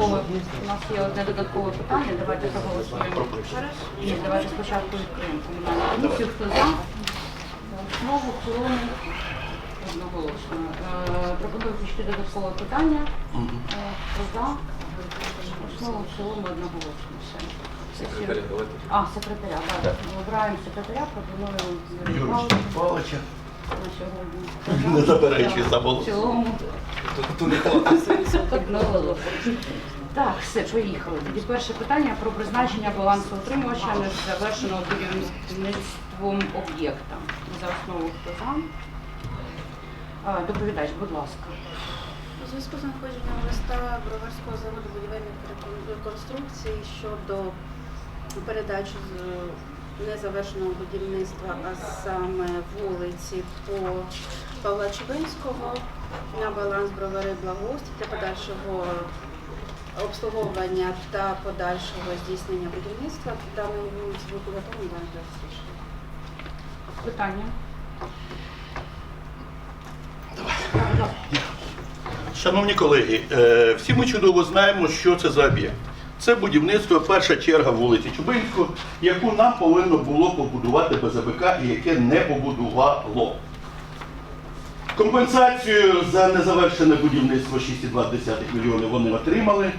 додаткове. У нас є одне додаткове питання. Давайте проголосуємо. Ні, давайте спочатку відкриємо комунальну комісію. Хто за? В цілому, одноголосно. Е, Пропоную включити додаткове питання. Е, Хто за? Основу, в цілому, одноголосно. Все. Сесію- А, секретаря, так. Обираємо секретаря, пропоную Юрію Юрій Павловича. На сьогодні. Не заперечує за В голос. цілому. Так, все, поїхали. Тоді перше питання про призначення балансоутримувача незавершеного будівництвом об'єкта. За основу хто за? А, Доповідач, будь ласка. У зв'язку з знаходженням листа Броварського заводу будівельних реконструкцій щодо передачі з незавершеного будівництва, а саме вулиці по Павла Чубинського на баланс бровари благоустрій для подальшого обслуговування та подальшого здійснення будівництва даної вулиці буде готові до дослідження. Питання. Шановні колеги, е, всі ми чудово знаємо, що це за об'єкт. Це будівництво перша черга вулиці Чубинського, яку нам повинно було побудувати БЗБК і яке не побудувало. Компенсацію за незавершене будівництво 6,2 мільйони вони отримали.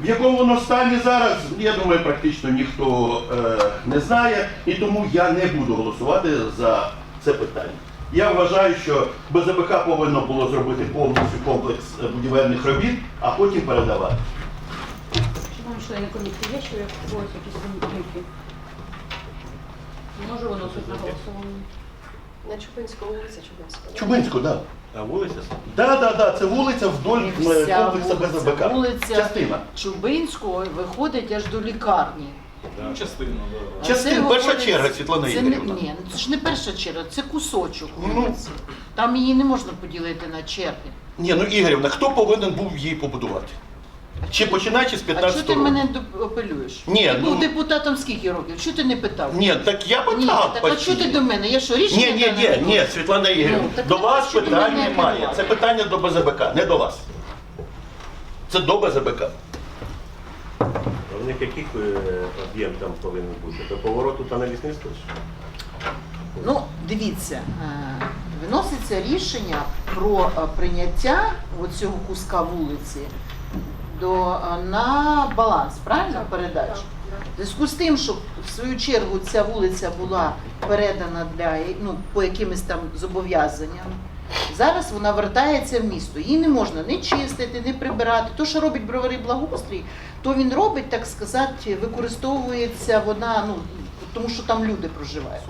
В якому воно стані зараз, я думаю, практично ніхто е, не знає, і тому я не буду голосувати за це питання. Я вважаю, що БЗБК повинно було зробити повністю комплекс будівельних робіт, а потім передавати. Члени комісії, є когось якісь винятки? Можу виносити на голосування. На Чубинську вулиця Чубинська. Чубинську, так. А вулиця? Да. Да, да, да, це вулиця вдоль І е, вся комплексу вулиця. БЗБК. Вулиця Частина. Чубинського виходить аж до лікарні. Ну, частину, А Частина, це перша говорить- черга, Світлана це не, Ігорівна. ні, ну це ж не перша черга, це кусочок Ну. вулиці. Там її не можна поділити на черги. Ні, ну Ігорівна, хто повинен був її побудувати? Чи починаючи з А 15 чого ти року? мене доп- апелюєш? Ні, ти ну- був депутатом скільки років? Чого ти не питав? Ні, так я Ні, питав. так а чого ти до мене? Я що, рішення? Ні, ні, ні, ні. Світлана Ігорівна, Ну, так до вас що ти питань мене немає. Це питання до БЗБК, не до вас. Це до БЗБК. В них яких е, об'єм там повинен бути? До повороту та на лісництво? Ну, дивіться, е, виноситься рішення про е, прийняття цього куска вулиці до, е, на баланс, правильно, передачі? В зв'язку з тим, що в свою чергу ця вулиця була передана для ну, по якимось там зобов'язанням, зараз вона вертається в місто. Її не можна не чистити, не прибирати. То, що робить бровари благоустрій, то він робить, так сказати, використовується вона, ну, тому що там люди проживають.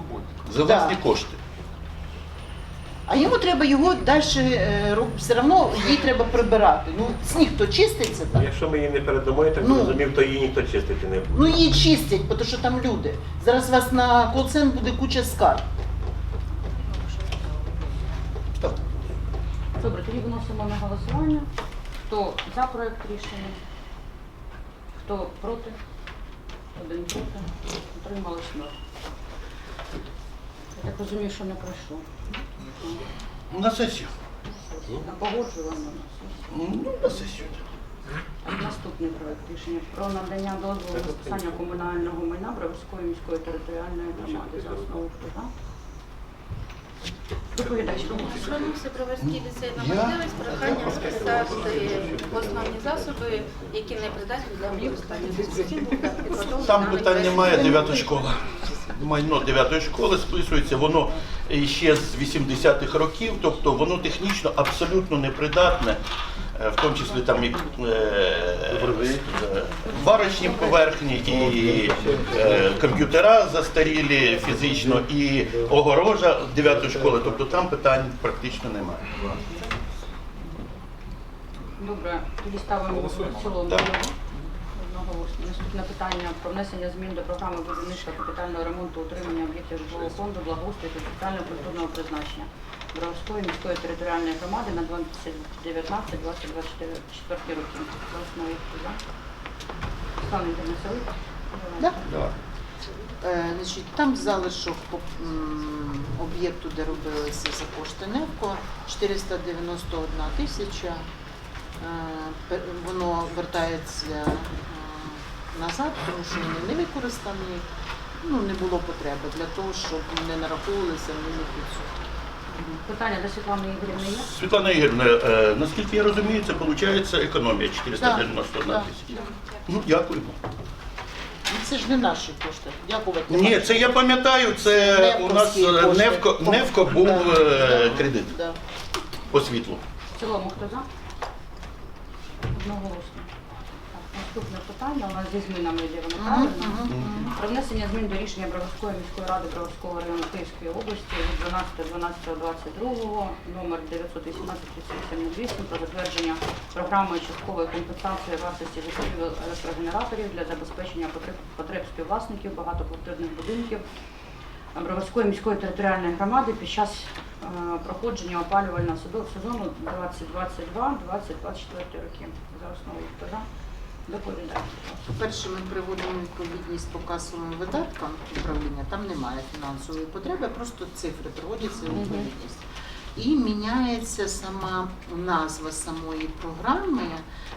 За Да. власні кошти. А йому треба його далі все одно її треба прибирати. Ну, сніг то чиститься так. Якщо ми її не передамо, я так Ну. зрозумів, то її ніхто чистити не буде. Ну її чистять, тому що там люди. Зараз у вас на колцентр буде куча скарг. Добре, тоді виносимо на голосування. Хто за проект рішення? Хто проти? Один проти. Утрималось ноль. Я так розумію, що не пройшло. На сесію. На погоджувальну на сесію. Ну, на сесію. Наступний проект рішення про надання дозволу на списання комунального майна Броварської міської територіальної громади за основу хто? Доповідач, будь ласка. Звернувся Броварський ліцей на можливість прохання списати основні засоби, які не придатні для використання. Там питань немає, дев'ята школа. Майно дев'ятої школи списується, воно ще з 80-х років, тобто воно технічно абсолютно непридатне, е, в тому числі там і е, е, варочні поверхні, і е, комп'ютера застарілі фізично, і огорожа дев'ятої школи, тобто там питань практично немає. Добре, тоді ставимо в цілому. Наступне питання про внесення змін до програми будівництва капітального ремонту утримання об'єктів житлового фонду, благоустрою та соціально-культурного призначення Броварської міської територіальної громади на 2019-2024 роки. Власне, за. Да? Е, значить, там залишок по об'єкту, де робилися за кошти НЕВКО, 491 тисяча. воно вертається е, назад, тому що вони не використані. Ну, не було потреби для того, щоб не нараховувалися в них відсотки. Питання до Світлани Ігорівни є? Світлана Ігорівна, е, наскільки я розумію, це виходить економія 491 Так, тисяча. Ну, дякуємо. Ну, Це ж не наші кошти. Дякувати. Ні, вам. це я пам'ятаю, це у нас Невковські е, кошти. Невко, Невко був е, да, кредит да. по світлу. В цілому хто за? Одноголосно. Наступне питання у нас зі змінами йде воно. Про внесення змін до рішення Броварської міської ради Броварського району Київської області від 12.12.22 номер 918 про затвердження програми часткової компенсації вартості закупівель електрогенераторів для забезпечення потреб, співвласників багатоквартирних будинків Броварської міської територіальної громади під час е, проходження опалювального сезону- сезону 2022-2024 роки. За основу хто за? Ласка. По-перше, ми приводимо відповідність по касовим видаткам управління, там немає фінансової потреби, просто цифри приводяться у відповідність. І міняється сама назва самої програми.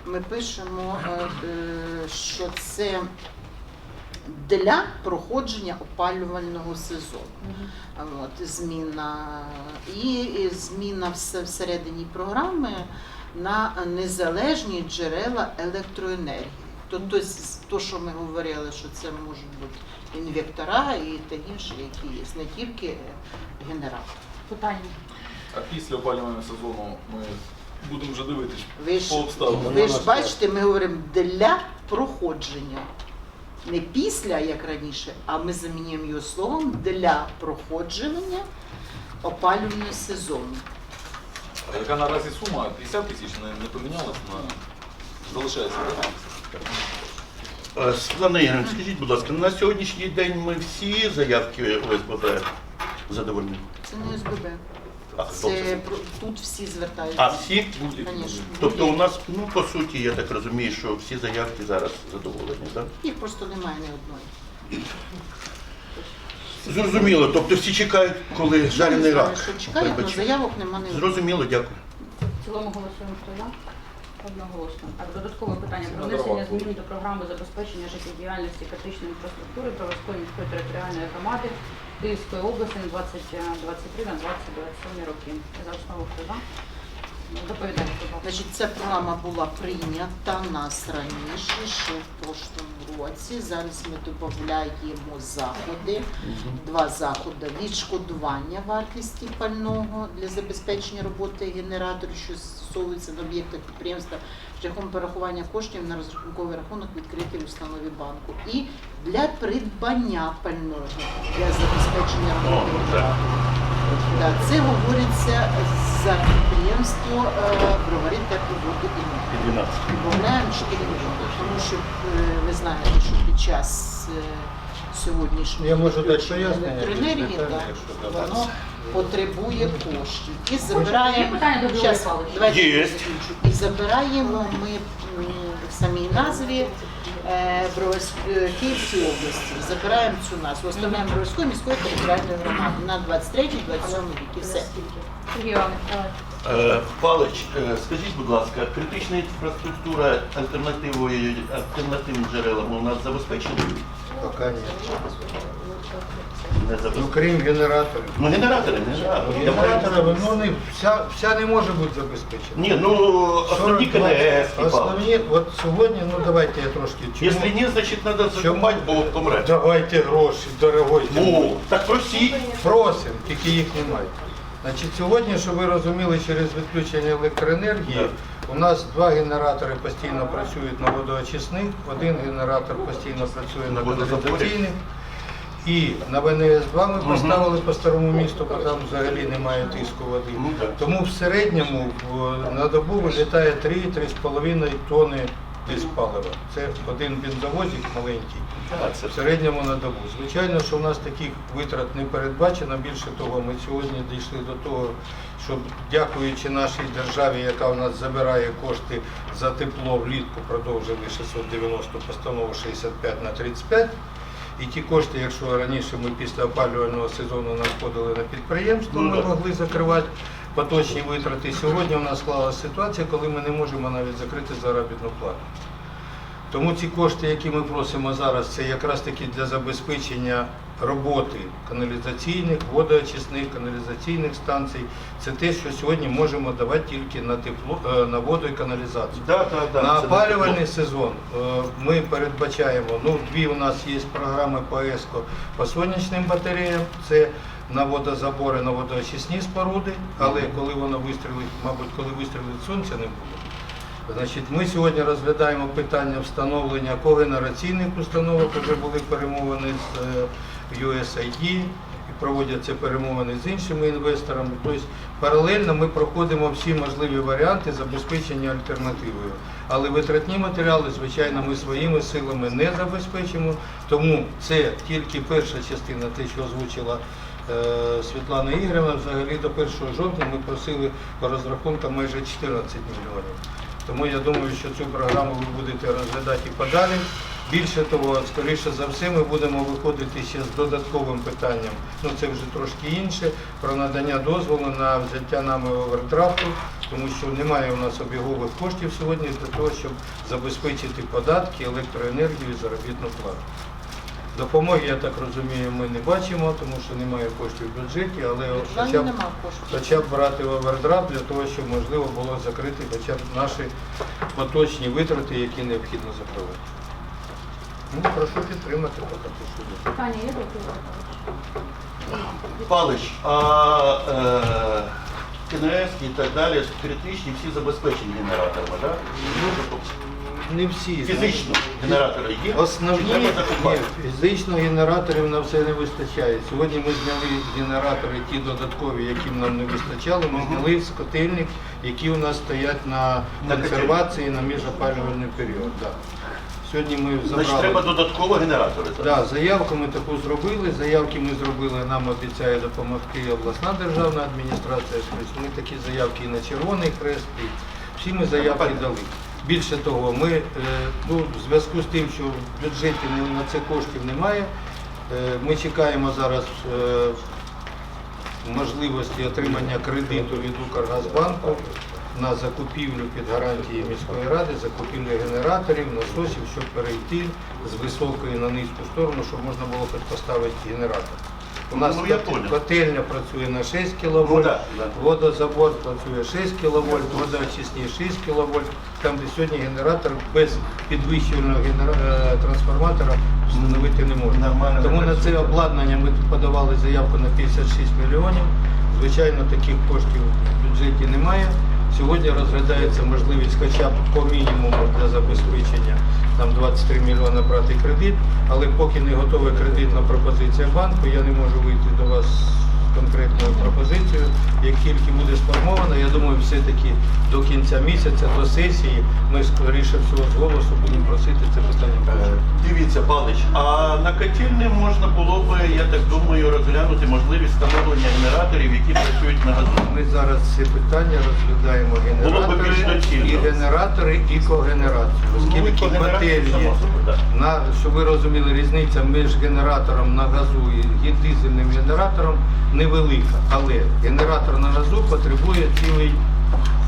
Ми пишемо, е, е, що це для проходження опалювального сезону. От, зміна і і зміна все всередині програми на незалежні джерела електроенергії. Тобто, з- то, що ми говорили, що це можуть бути інвектора і те інше, які є, не тільки е, генератор. Питання. А після опалювального сезону ми будемо вже дивитись Ви ж, по обставинам. ви ж бачите, ми говоримо для проходження. Не після, як раніше, а ми замінюємо його словом для проходження опалювального сезону. А яка наразі сума? 50 тисяч не, не помінялась на залишається, так? Е, Світлана Ігорівна, скажіть, будь ласка, на сьогоднішній день ми всі заявки ОСББ задовольнені? Це не СББ. А, хто Це це? про- тут всі звертаються. А всі? Звісно. Тобто у нас, ну по суті, я так розумію, що всі заявки зараз задоволені, так? Їх просто немає ні одної. Зрозуміло, тобто всі чекають, коли жарений рак. що чекають, але заявок нема. Зрозуміло, дякую. В цілому голосуємо хто за? Одноголосно. Так, додаткове питання про внесення змін до програми забезпечення життєдіяльності критичної інфраструктури Броварської міської територіальної громади Київської області на 2023 на 2027 роки. За основу хто за? Доповідайте, будь ласка. Значить, ця програма була прийнята нас раніше, ще в прошлому році. Зараз ми додаємо заходи, два заходи відшкодування вартості пального для забезпечення роботи генераторів, що стосовуються на об'єктах підприємства шляхом перерахування коштів на розрахунковий рахунок відкритий в установі банку. І для придбання пального для забезпечення роботи Це говориться за підприємство е, бровари тепловоду і ми. І 12. Додаємо 4 мільйони, тому що е, ви знаєте, що під час е, пояснення, електроенергії воно потребує коштів. І забираємо Щас, Є. закінчу. І забираємо ми м, в самій назві е, е, Київської області. Забираємо цю назву. Оставляємо Броварської міської територіальної громади на 23-27 рік. І все. Сергій Іванович, давайте. Е, Палич, е, скажіть, будь ласка, критична інфраструктура альтернативою, альтернативним джерелам у нас забезпечена? Пока ні. Не Ну, крім генераторів. Ну, генератори, генератори. Я ну, не, вся, вся не може бути забезпечена. Ні, ну основні 42 КНС. Основні, от сьогодні, ну давайте я трошки. Якщо ні, значить треба закупати, бо помре. Давайте гроші, дорогой. Ну, так просіть. Просимо, тільки їх немає. Значить, сьогодні, щоб ви розуміли, через відключення електроенергії у нас два генератори постійно працюють на водоочисних, один генератор постійно працює на На водозаборі. каналізаційних. І на ВНС-2 ми поставили по старому місту, бо там взагалі немає тиску води. Ну. Тому в середньому на добу вилітає 3-3,5 тонни диспалива. Це один бензовозик маленький. В середньому на добу. Звичайно, що в нас таких витрат не передбачено. Більше того, ми сьогодні дійшли до того, що дякуючи нашій державі, яка у нас забирає кошти за тепло влітку, продовжили 690 постанову 65 на 35. І ті кошти, якщо раніше ми після опалювального сезону надходили на підприємство, Ну, ми могли закривати поточні витрати. Сьогодні у нас склалася ситуація, коли ми не можемо навіть закрити заробітну плату. Тому ці кошти, які ми просимо зараз, це якраз таки для забезпечення роботи каналізаційних, водоочисних, каналізаційних станцій. Це те, що сьогодні можемо давати тільки на тепло, е, на воду і каналізацію. Да, да, да, На опалювальний сезон е, ми передбачаємо, ну дві у нас є програми по ЕСКО по сонячним батареям, це на водозабори, на водоочисні споруди, але коли воно вистрілить, мабуть, коли вистрілить сонце не буде. Значить, ми сьогодні розглядаємо питання встановлення когенераційних установок, вже були перемовини з е, USAID, проводяться перемовини з іншими інвесторами. Тобто паралельно ми проходимо всі можливі варіанти забезпечення альтернативою. Але витратні матеріали, звичайно, ми своїми силами не забезпечимо, тому це тільки перша частина, те, що озвучила е, Світлана Ігорівна. Взагалі до 1 жовтня ми просили по розрахункам майже 14 мільйонів. Тому я думаю, що цю програму ви будете розглядати і подалі. Більше того, скоріше за все, ми будемо виходити ще з додатковим питанням. Ну це вже трошки інше про надання дозволу на взяття нами овердрафту, тому що немає у нас обігових коштів сьогодні для того, щоб забезпечити податки, електроенергію і заробітну плату. Допомоги, я так розумію, ми не бачимо, тому що немає коштів в бюджеті, але хоча б хоча б брати овердрафт для того, щоб можливо було закрити хоча б наші поточні витрати, які необхідно закривати. Ну, прошу підтримати поки є Палич, а е, КНС і так далі, критичні всі забезпечені генераторами, так? Не всі. Фізично генератори є? Основні треба закупати? ні, фізично генераторів на все не вистачає. Сьогодні ми зняли генератори, ті додаткові, яким нам не вистачало. Ми зняли з котельник, які у нас стоять на На консервації на міжопалювальний період. Да. Сьогодні ми Значить, треба додатково генератори. так? Да, заявку ми таку зробили. Заявки ми зробили, нам обіцяє допомогти обласна державна адміністрація. Тобто ми такі заявки і на Червоний Хрест, і всі ми заявки дали. Більше того, ми е, ну, в зв'язку з тим, що в бюджеті на це коштів немає, е, ми чекаємо зараз е, можливості отримання кредиту від Укргазбанку на закупівлю під гарантії міської ради, закупівлю генераторів, насосів, щоб перейти з високої на низьку сторону, щоб можна було хоч поставити генератор. У нас Ну, я котельня працює на 6 Ну, да, да. водозабор працює 6 кВт, водоочисні 6 кВт, там, де сьогодні генератор без підвищувального генера- е, трансформатора встановити не можна. Нормально Тому на це обладнання ми подавали заявку на 56 мільйонів. Звичайно, таких коштів в бюджеті немає. Сьогодні розглядається можливість хоча б по мінімуму для забезпечення там 23 мільйони брати кредит, але поки не готова кредитна пропозиція банку, я не можу вийти до вас конкретною пропозицією. Як тільки буде сформована, я думаю, все-таки до кінця місяця, до сесії, ми скоріше всього з голосу будемо просити це питання. Е. Дивіться, Палич, а на котельні можна було б, я так думаю, розглянути можливість встановлення генераторів, які працюють на газу. Ми зараз ці питання розглядаємо Було б більш генератори, доцільно. і генератори, і когенерацію. Ну, і Оскільки котельні, собою, на, щоб ви розуміли, різниця між генератором на газу і дизельним генератором невелика. Але генератор на газу потребує цілий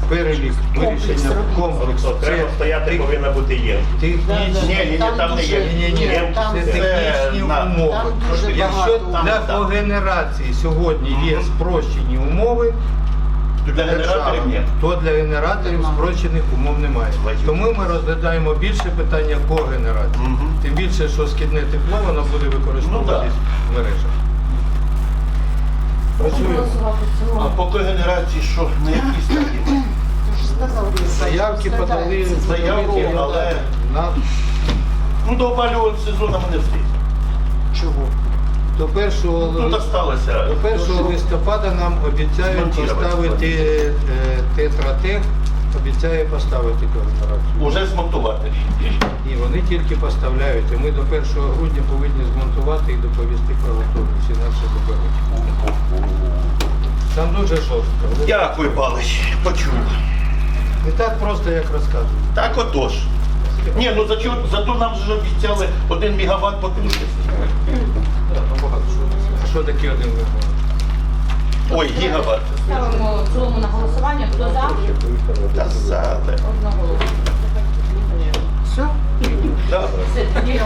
перелік вирішення комплексу. Окремо стояти повинна бути є. технічні, Ні, ні, там не є. ні, ні, ні, Там це технічні на- умови. там дуже Якщо багато. для Там, когенерації сьогодні є спрощені умови, То Для генераторів ні. то для генераторів Нема. спрощених умов немає. Тому ми розглядаємо більше питання когенерації. Мгм. Тим більше, що скидне тепло воно буде використовуватись в мережах. Працюємо. А по когенерації що, не якісь такі? Заявки подали Заявки, але- на Ну, до опалювального сезону ми не встигли. чого? до першого Ну, так сталося. До 1 листопада нам обіцяють Змонтувати. поставити е, тетратех, обіцяє поставити когенерацію. Уже змонтувати. І вони тільки поставляють. І ми до 1 грудня повинні змонтувати і доповісти про готовність. Там дуже жорстко. Дякую, Палич, почув. Не так просто, як розказують. Так отож. Ні, ну зачем, зато нам ж обіцяли 1 мегаватт потужності. А що таке один вимог? Ой, гігаватт. Ставимо в цілому на голосування. Хто за? Та зали. Одноголосно. Все? Да. Все, тоді